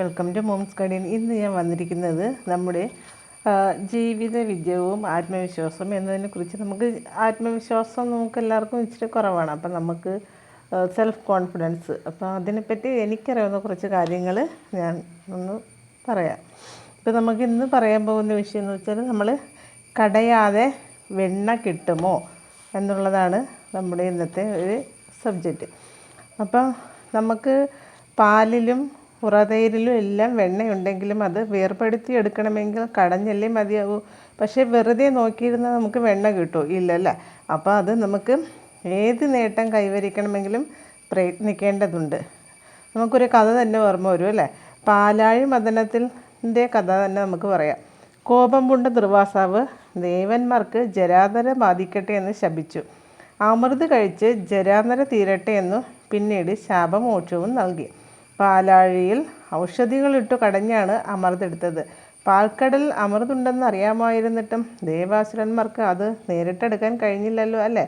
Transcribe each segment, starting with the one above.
Welcome to moms guardian ഇന്ന് ഞാൻ വന്നിരിക്കുന്നത് നമ്മുടെ ജീവിത വിജയവും എന്നതിനെ കുറിച്ച് നമുക്ക് ആത്മവിശ്വാസം നമുക്ക് എല്ലാവർക്കും ഇച്ചിരി കുറവാണ്. അപ്പം നമുക്ക് സെൽഫ് കോൺഫിഡൻസ് അപ്പോൾ അതിനെപ്പറ്റി എനിക്കറിയാവുന്ന കുറച്ച് കാര്യങ്ങൾ ഞാൻ ഒന്ന് പറയാം. ഇപ്പം നമുക്ക് ഇന്ന് പറയാൻ പോകുന്ന വിഷയം എന്ന് വെച്ചാൽ നമ്മൾ കടയാതെ വെണ്ണ കിട്ടുമോ എന്നുള്ളതാണ് നമ്മുടെ ഇന്നത്തെ ഒരു സബ്ജക്റ്റ് അപ്പം നമുക്ക് പാലിലും ഉറതൈരിലും എല്ലാം വെണ്ണയുണ്ടെങ്കിലും അത് വേർപെടുത്തി എടുക്കണമെങ്കിൽ കടഞ്ഞല്ലേ മതിയാവൂ. പക്ഷേ വെറുതെ നോക്കിയിരുന്നാൽ നമുക്ക് വെണ്ണ കിട്ടുമോ ഇല്ലല്ല. അപ്പോൾ അത് നമുക്ക് ഏത് നേട്ടം കൈവരിക്കണമെങ്കിലും പ്രയത്നിക്കേണ്ടതുണ്ട്. നമുക്കൊരു കഥ തന്നെ ഓർമ്മ വരും അല്ലേ? പാലാഴി മദനത്തിന്റെ കഥ തന്നെ നമുക്ക് പറയാം. കോപം കൊണ്ട് ദുർവാസാവ് ദേവന്മാർക്ക് ജരാതര ബാധിക്കട്ടെ എന്ന് ശപിച്ചു. അമൃത് കഴിച്ച് ജരാതര തീരട്ടെ എന്നു പിന്നീട് ശാപമോക്ഷവും നൽകി. പാലാഴിയിൽ ഔഷധികളിട്ടു കടഞ്ഞാണ് അമൃതെടുത്തത് പാൽക്കടൽ അമൃതുണ്ടെന്ന് അറിയാമായിരുന്നിട്ടും ദേവാസുരന്മാർക്ക് അത് നേരിട്ടെടുക്കാൻ കഴിഞ്ഞില്ലല്ലോ അല്ലേ?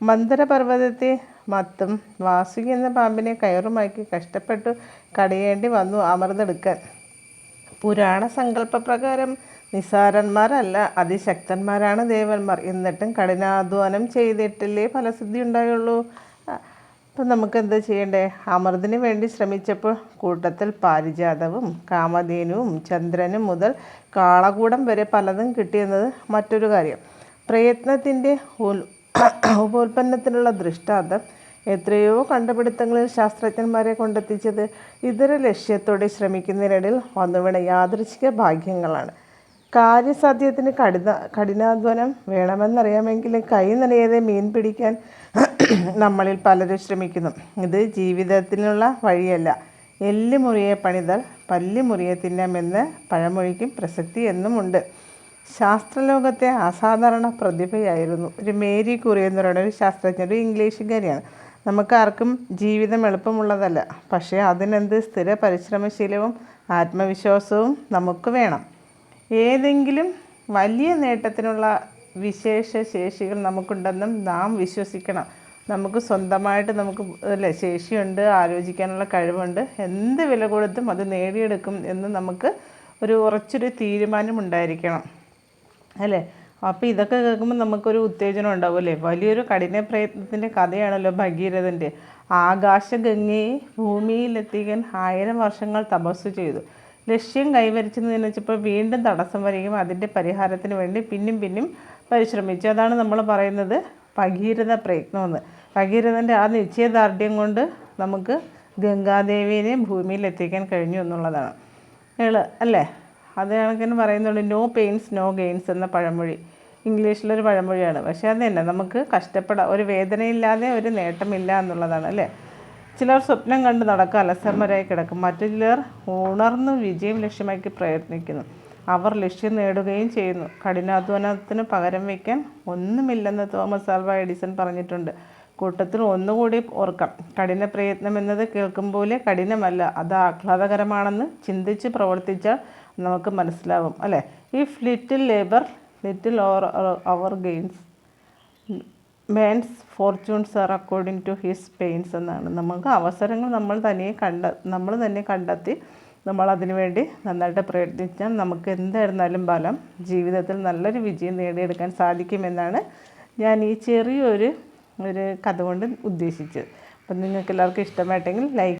മന്ദരപർവതത്തെ മത്തും വാസുകി എന്ന പാമ്പിനെ കയറുമാക്കി കഷ്ടപ്പെട്ടു കടയേണ്ടി വന്നു അമൃതെടുക്കാൻ പുരാണ സങ്കല്പപ്രകാരം നിസാരന്മാരല്ല അതിശക്തന്മാരാണ് ദേവന്മാർ. എന്നിട്ടും കഠിനാധ്വാനം ചെയ്തിട്ടില്ലേ ഫലസിദ്ധി ഉണ്ടായുള്ളൂ? അപ്പം നമുക്ക് എന്താ ചെയ്യണ്ടേ? അമൃതിന് വേണ്ടി ശ്രമിച്ചപ്പോൾ കൂട്ടത്തിൽ പാരിജാതവും കാമധേനുവും ചന്ദ്രനും മുതൽ കാളകൂടം വരെ പലതും കിട്ടിയെന്നത് മറ്റൊരു കാര്യം. പ്രയത്നത്തിന്റെ ഉപോൽപ്പന്നത്തിനുള്ള ദൃഷ്ടാന്തം എത്രയോ കണ്ടുപിടുത്തങ്ങളിൽ ശാസ്ത്രജ്ഞന്മാരെ കൊണ്ടെത്തിച്ചത് ഇതര ലക്ഷ്യത്തോടെ ശ്രമിക്കുന്നതിനിടയിൽ വന്നുവിടെ യാദൃശിക ഭാഗ്യങ്ങളാണ്. കാര്യസാധ്യത്തിന് കഠിന കഠിനാധ്വാനം വേണമെന്നറിയാമെങ്കിൽ കൈ നനയാതെ മീൻ പിടിക്കാൻ നമ്മളിൽ പലരും ശ്രമിക്കുന്നു. ഇത് ജീവിതത്തിനുള്ള വഴിയല്ല. എല്ല് മുറിയെ പണിതാൽ പല്ല് മുറിയെ തിന്നാമെന്ന് പഴമൊഴിക്കും പ്രസക്തി എന്നുമുണ്ട്. ശാസ്ത്രലോകത്തെ അസാധാരണ പ്രതിഭയായിരുന്നു. ഒരു മേരി കുറി എന്ന് പറയുന്ന ഒരു ശാസ്ത്രജ്ഞ ഒരു ഇംഗ്ലീഷുകാരിയാണ്. നമുക്ക് ആർക്കും ജീവിതം എളുപ്പമുള്ളതല്ല. പക്ഷേ അതിനെന്ത് സ്ഥിര പരിശ്രമശീലവും ആത്മവിശ്വാസവും നമുക്ക് വേണം. ഏതെങ്കിലും വലിയ നേട്ടത്തിനുള്ള വിശേഷ ശേഷികൾ നമുക്കുണ്ടെന്നും നാം വിശ്വസിക്കണം. നമുക്ക് സ്വന്തമായിട്ട് നമുക്ക് അല്ലേ ശേഷിയുണ്ട് ആലോചിക്കാനുള്ള കഴിവുണ്ട്. എന്ത് വില കൊടുത്തും അത് നേടിയെടുക്കും എന്ന് നമുക്ക് ഒരു ഉറച്ചൊരു തീരുമാനം ഉണ്ടായിരിക്കണം അല്ലേ? അപ്പോൾ ഇതൊക്കെ കേൾക്കുമ്പോൾ നമുക്കൊരു ഉത്തേജനം ഉണ്ടാവും അല്ലേ? വലിയൊരു കഠിന പ്രയത്നത്തിന്റെ കഥയാണല്ലോ ഭഗീരഥന്റെ ആകാശഗംഗയെ ഭൂമിയിലെത്തിക്കാൻ ആയിരം വർഷങ്ങൾ തപസ് ചെയ്തു. ലക്ഷ്യം കൈവരിച്ചെന്ന് വെച്ചപ്പോൾ വീണ്ടും തടസ്സം വരികയും അതിന്റെ പരിഹാരത്തിന് വേണ്ടി പിന്നും പിന്നും പരിശ്രമിച്ചു. അതാണ് നമ്മൾ പറയുന്നത് ഭഗീരഥ പ്രയത്നമെന്ന്. ഭഗീരഥന്റെ ആ നിശ്ചയദാർഢ്യം കൊണ്ട് നമുക്ക് ഗംഗാദേവീനെ ഭൂമിയിൽ എത്തിക്കാൻ കഴിഞ്ഞു എന്നുള്ളതാണ്. ഏൾ അല്ലേ? അത് കണക്കിന് പറയുന്നുണ്ട് നോ പെയിൻസ് നോ ഗെയിൻസ് എന്ന പഴമൊഴി. ഇംഗ്ലീഷിലൊരു പഴമൊഴിയാണ്. പക്ഷേ അത് തന്നെ നമുക്ക് കഷ്ടപ്പെടാം ഒരു വേദനയില്ലാതെ ഒരു നേട്ടമില്ല എന്നുള്ളതാണ് അല്ലേ? ചിലർ സ്വപ്നം കണ്ട് നടക്കുക അലസന്മാരായി കിടക്കും. മറ്റു ചിലർ ഉണർന്ന് വിജയം ലക്ഷ്യമാക്കി പ്രയത്നിക്കുന്നു. അവർ ലക്ഷ്യം നേടുകയും ചെയ്യുന്നു. കഠിനാധ്വാനത്തിന് പകരം വയ്ക്കാൻ ഒന്നുമില്ലെന്ന് തോമസ് ആൽവ എഡിസൺ പറഞ്ഞിട്ടുണ്ട്. കൂട്ടത്തിൽ ഒന്നുകൂടി ഓർക്കാം. കഠിന പ്രയത്നം എന്നത് കേൾക്കുമ്പോലെ കഠിനമല്ല അത് ആഹ്ലാദകരമാണെന്ന് ചിന്തിച്ച് പ്രവർത്തിച്ചാൽ നമുക്ക് മനസ്സിലാവും അല്ലേ? If little labour little or our gains man's fortunes are according to his pains എന്നാണ്. നമുക്ക് അവസരങ്ങൾ നമ്മൾ തന്നെ കണ്ട നമ്മൾ തന്നെ കണ്ടെത്തി നമ്മൾ അതിനു വേണ്ടി നന്നായിട്ട് പ്രയത്നിച്ചാൽ നമുക്ക് എന്തായിരുന്നാലും ഫലം ജീവിതത്തിൽ നല്ലൊരു വിജയം നേടിയെടുക്കാൻ സാധിക്കുമെന്നാണ് ഞാൻ ഈ ചെറിയൊരു ഒരു കഥ കൊണ്ട് ഉദ്ദേശിച്ചത്. അപ്പം നിങ്ങൾക്ക് എല്ലാവർക്കും ഇഷ്ടമായിട്ടെങ്കിൽ ലൈക്ക്